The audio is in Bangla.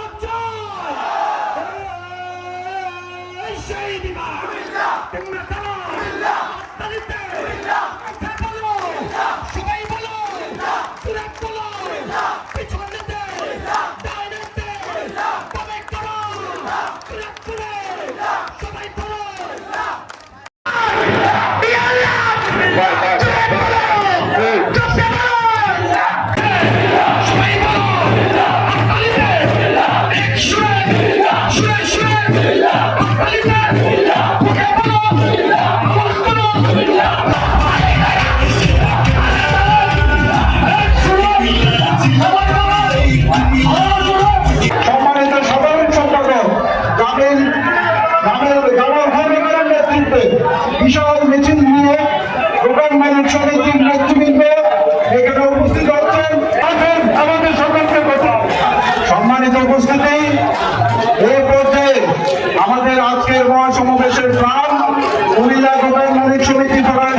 ইনকলাব চাই এই সেই বিমান তোমরা চালো আস্তালিতে কথা বলো সবাই বলো সুরাত বলো পিছনেতে ডাইনেতে তবে করো সুরাত বিশাল মিছিল নিয়ে দোকান মালিক সমিতির নেতৃবৃন্দ এখানে উপস্থিত হচ্ছেন। আমাদের সকলকে সম্মানিত উপস্থিতি এই পর্যায়ে আমাদের আজকের মহাসমাবেশের প্রাণ কুমিল্লা দোকান মালিক সমিতি দ্বারা